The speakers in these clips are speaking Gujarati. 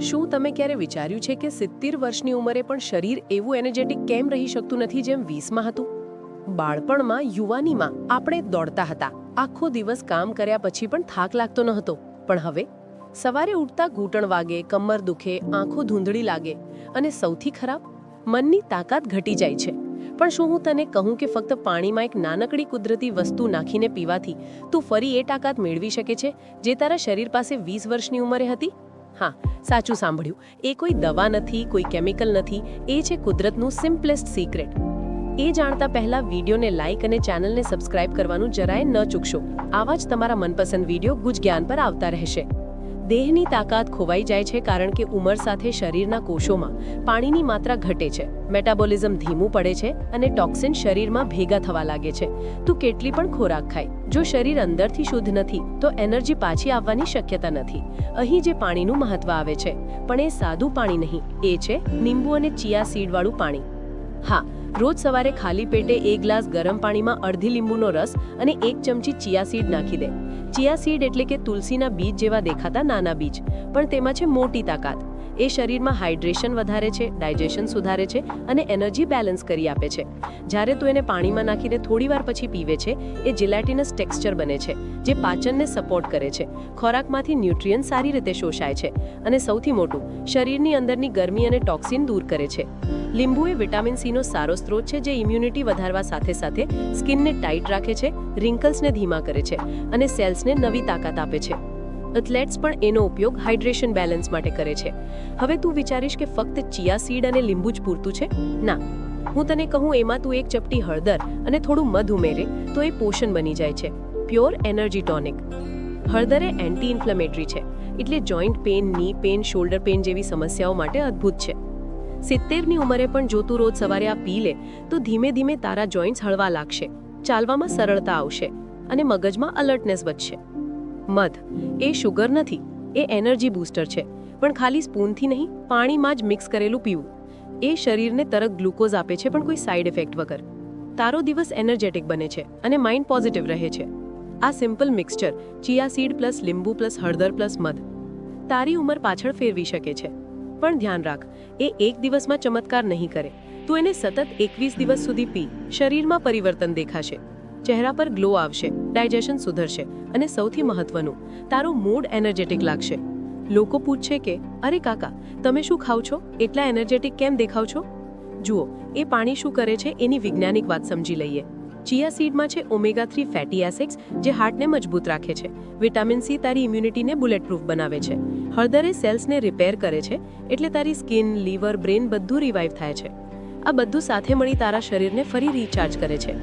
શું તમે ક્યારે વિચાર્યું છે કે સિત્તેર વર્ષની ઉંમરે પણ શરીર એવું એનર્જેટિક કેમ રહી શકતું નથી જેમ વીસમાં હતું? બાળપણમાં, યુવાનીમાં આપણે દોડતા હતા. આખો દિવસ કામ કર્યા પછી પણ થાક લાગતો ન હતો પણ હવે? સવારે ઉઠતા ઘૂંટણ વાગે, કમર દુખે, આંખો ધૂંધળી લાગે અને સૌથી ખરાબ, મનની તાકાત ઘટી જાય છે. પણ શું હું તને કહું કે ફક્ત પાણીમાં એક નાનકડી કુદરતી વસ્તુ નાખીને પીવાથી તું ફરી એ તાકાત મેળવી શકે છે જે તારા શરીર પાસે વીસ વર્ષની ઉંમરે હતી? હા, સાચું સાંભળ્યું. એ કોઈ દવા નથી, કોઈ કેમિકલ નથી, એ છે કુદરતનું સિમ્પલેસ્ટ સિક્રેટ એ જાણતા પહેલા વિડીયોને લાઇક અને ચેનલને સબસ્ક્રાઇબ કરવાનું જરાય ન ચૂકશો. આવા જ તમારા મનપસંદ વીડિયો ગુજ જ્ઞાન પર આવતા રહેશે. દેહની તાકાત ખોવાઈ જાય છે કારણ કે ઉંમર સાથે શરીરના કોષોમાં પાણીની માત્રા ઘટે છે, મેટાબોલિઝમ ધીમું પડે છે અને ટોક્સિન શરીરમાં ભેગા થવા લાગે છે. તું કેટલી પણ ખોરાક ખાય, જો શરીર અંદરથી શુદ્ધ નથી, તો એનર્જી પાછી આવવાની શક્યતા નથી. અહીં જે પાણીનું મહત્વ આવે છે, પણ એ સાદું પાણી નહીં, એ છે લીંબુ અને ચિયા સીડવાળું પાણી. હા, રોજ સવારે ખાલી પેટે એક ગ્લાસ ગરમ પાણીમાં અડધી લીંબુનો રસ અને એક ચમચી ચિયા સીડ નાખી દે. ચિયા સીડ એટલે કે તુલસીના બીજ જેવા દેખાતા નાના બીજ, પણ તેમાં છે મોટી તાકાત. એ શરીરમાં હાઇડ્રેશન વધારે છે, ડાયજેશન સુધારે છે અને એનર્જી બેલેન્સ કરી આપે છે. જ્યારે તું એને પાણીમાં નાખીને થોડીવાર પછી પીવે છે, એ જિલેટિનસ ટેક્સચર બને છે, જે પાચનને સપોર્ટ કરે છે. ખોરાકમાંથી ન્યુટ્રિયન સારી રીતે શોષાય છે અને સૌથી મોટું, શરીરની અંદરની ગરમી અને ટોક્સિન દૂર કરે છે. લીંબુ એ વિટામિન સીનો સારો સ્ત્રોત છે જે ઇમ્યુનિટી વધારવા સાથે સાથે સ્કિનને ટાઈટ રાખે છે, રિંકલ્સને ધીમા કરે છે અને સેલ્સને નવી તાકાત આપે છે. એથ્લેટ્સ પણ એનો ઉપયોગ હાઇડ્રેશન બેલેન્સ માટે કરે છે. હવે તું વિચારીશ કે ફક્ત ચિયા સીડ અને લીંબુ જ પૂરતું છે? ના. હું તને કહું, એમાં તું એક ચપટી હળદર અને થોડું મધ ઉમેરે, તો એ પોષણ બની જાય છે. પ્યોર એનર્જી ટોનિક હળદર એ એન્ટી ઇન્ફ્લેમેટરી છે. એટલે જોઈન્ટ પેનની પેન શોલ્ડર પેન જેવી સમસ્યાઓ માટે અદ્ભુત છે. સિત્તેરની ઉંમરે પણ જો તું રોજ સવારે આ પી લે, તો ધીમે ધીમે તારા જોઈન્ટ્સ હળવા લાગશે. ચાલવામાં સરળતા આવશે. અને મગજમાં અલર્ટનેસ વધશે. મધ, એ શુગર નથી, એ એનર્જી બૂસ્ટર છે. પણ ખાલી સ્પૂનથી નહીં, પાણીમાં જ મિક્સ કરેલું પીવું. એ શરીરને તરત ગ્લુકોઝ આપે છે પણ કોઈ સાઇડ ઇફેક્ટ વગર. તારો દિવસ એનર્જેટિક બને છે અને માઇન્ડ પોઝિટિવ રહે છે. આ simple mixture chia seed plus લીંબુ પ્લસ હળદર પ્લસ મધ. તારી ઉંમર પાછળ ફેરવી શકે છે. પણ ધ્યાન રાખ, એ એક દિવસમાં ચમત્કાર નહીં કરે. તું એને સતત એકવીસ દિવસ સુધી પી. શરીરમાં પરિવર્તન દેખાશે. ચહેરા પર ગ્લો આવશે ડાયજેશન સુધરશે અને સૌથી મહત્વનું, તારું મૂડ એનર્જેટિક લાગશે. લોકો પૂછશે કે, અરે કાકા, તમે શું ખાવ છો? એટલા એનર્જેટિક કેમ દેખાવ છો? જુઓ, એ પાણી શું કરે છે એની વૈજ્ઞાનિક વાત સમજી લઈએ. ચિયા સીડમાં છે ઓમેગા થ્રી ફેટી એસિડ્સ જે હાર્ટને મજબૂત રાખે છે. વિટામિન સી તારી ઇમ્યુનિટીને બુલેટ પ્રૂફ બનાવે છે. હળદર સેલ્સને રિપેર કરે છે, એટલે તારી સ્કિન લીવર બ્રેન બધું રિવાઇવ થાય છે. આ બધું સાથે મળી તારા શરીરને ફરી રિચાર્જ કરે છે.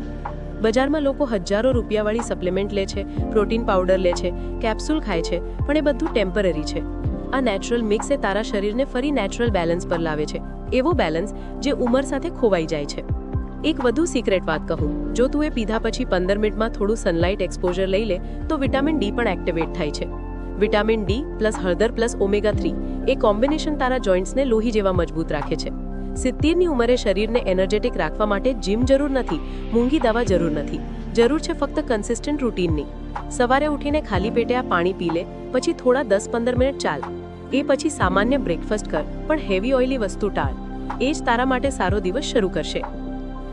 બજારમાં લોકો હજારો રૂપિયાવાળી સપ્લિમેન્ટ લે છે, પ્રોટીન પાવડર લે છે, કેપ્સ્યુલ ખાય છે, પણ એ બધું ટેમ્પરરી છે. આ નેચરલ મિક્સ એ તારા શરીરને ફરી નેચરલ બેલેન્સ પર લાવે છે. એવો બેલેન્સ જે ઉંમર સાથે ખોવાઈ જાય છે. એક વધુ સિક્રેટ વાત કહું, જો તું એ પીધા પછી પંદર મિનિટમાં થોડું સનલાઇટ એક્સપોઝર લઈ લે, તો વિટામિન ડી પણ એક્ટિવેટ થાય છે. વિટામિન ડી પ્લસ હળદર પ્લસ ઓમેગા થ્રી એ કોમ્બિનેશન તારા જોઇન્ટ્સને લોહી જેવા મજબૂત રાખે છે. સિત્તેરની ઉંમરે શરીરને એનર્જેટિક રાખવા માટે જીમ જરૂર નથી, મૂંગી દવા જરૂર નથી. જરૂર છે ફક્ત કન્સિસ્ટન્ટ રૂટીનની સવારે ઉઠીને ખાલી પેટે આ પાણી પી લે, પછી થોડા દસ પંદર મિનિટ ચાલ. એ પછી સામાન્ય બ્રેકફાસ્ટ કર, પણ હેવી ઓઇલી વસ્તુ ટાળ. એ જ તારા માટે સારો દિવસ શરૂ કરશે.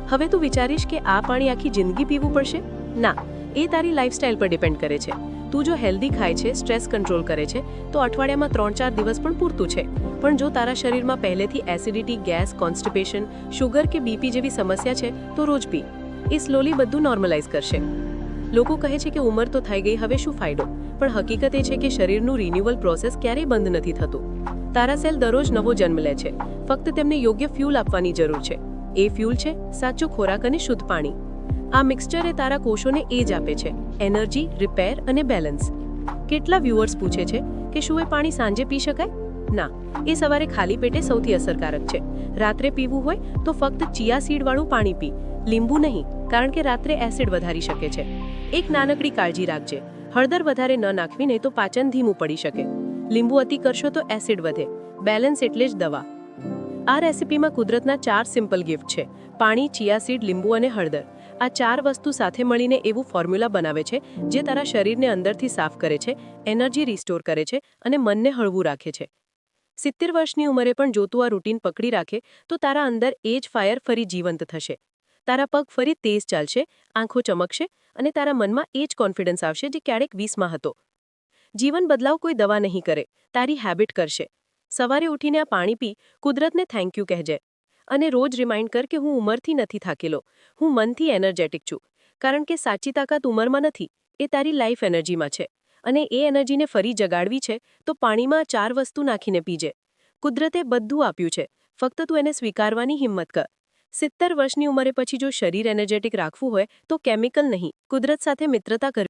હવે તું વિચારીશ કે આ પાણી આખી જિંદગી પીવું પડશે? ના. એ તારી લાઇફસ્ટાઇલ પર ડિપેન્ડ કરે છે. તું જો હેલ્ધી ખાય છે સ્ટ્રેસ કંટ્રોલ કરે છે, તો અઠવાડિયામાં ત્રણ ચાર દિવસ પણ પૂરતું છે. પણ જો તારા શરીરમાં પહેલેથી એસિડિટી ગેસ કોન્સ્ટિપેશન શુગર કે બીપી જેવી સમસ્યા છે, તો રોજ પી. એ સ્લોલી બધું નોર્મલાઇઝ કરશે. લોકો કહે છે કે ઉંમર તો થઈ ગઈ, હવે શું ફાયદો? પણ હકીકત એ છે કે શરીરનું રિન્યુઅલ પ્રોસેસ ક્યારેય બંધ નથી થતું. તારા સેલ દરરોજ નવો જન્મ લે છે. ફક્ત તેમને યોગ્ય ફ્યુલ આપવાની જરૂર છે. એ ફ્યુલ છે સાચો ખોરાક અને શુદ્ધ પાણી. આ મિક્સચર એ તારા કોષોને એજ આપે છે એનર્જી રિપેર અને બેલેન્સ કેટલા વ્યુઅર્સ પૂછે છે કે શું એ પાણી સાંજે પી શકાય? ના, એ સવારે ખાલી પેટે સૌથી અસરકારક છે. રાત્રે પીવું હોય તો ફક્ત ચિયા સીડવાળું પાણી પી, લીંબુ નહીં, કારણ કે રાત્રે એસિડ વધારી શકે છે. એક નાનકડી કાળજી રાખજે, હળદર વધારે ન નાખવી નહીં તો પાચન ધીમું પડી શકે. લીંબુ અતિ કરશો તો એસિડ વધે બેલેન્સ એટલે જ દવા. આ રેસિપીમાં કુદરતના ચાર સિમ્પલ ગિફ્ટ છે, પાણી, ચિયા સીડ, લીંબુ અને હળદર. આ ચાર વસ્તુ સાથે મળીને એવું ફોર્મ્યુલા બનાવે છે, જે તારા શરીરને અંદરથી સાફ કરે છે, એનર્જી રિસ્ટોર કરે છે અને મનને હળવું રાખે છે. સિત્તેર વર્ષની ઉંમરે પણ જો તું આ રૂટીન પકડી રાખે, તો તારા અંદર એ જ ફાયર ફરી જીવંત થશે. તારા પગ ફરી તેજ ચાલશે, આંખો ચમકશે અને તારા મનમાં એ જ કોન્ફિડન્સ આવશે જે ક્યારેક વીસમાં હતો. જીવન બદલાવ કોઈ દવા નહીં કરે, તારી હેબિટ કરશે. સવારે ઉઠીને આ પાણી પી, કુદરતને થેન્ક યુ કહેજે. અને રોજ રિમાઇન્ડ કર કે હું ઉંમરથી નથી થાકેલો. હું મનથી એનર્જેટિક છું. કારણ કે સાચી તાકાત ઉંમરમાં નથી. એ તારી લાઈફ એનર્જીમાં છે. અને એ એનર્જીને ફરી જગાડવી છે, તો પાણીમાં ચાર વસ્તુ નાખીને પીજે. કુદરતે બધું આપ્યું છે. ફક્ત તું એને સ્વીકારવાની હિંમત કર. સિત્તેર વર્ષની ઉંમરે પછી જો શરીર એનર્જેટિક રાખવું હોય, તો કેમિકલ નહીં. કુદરત સાથે મિત્રતા કરવી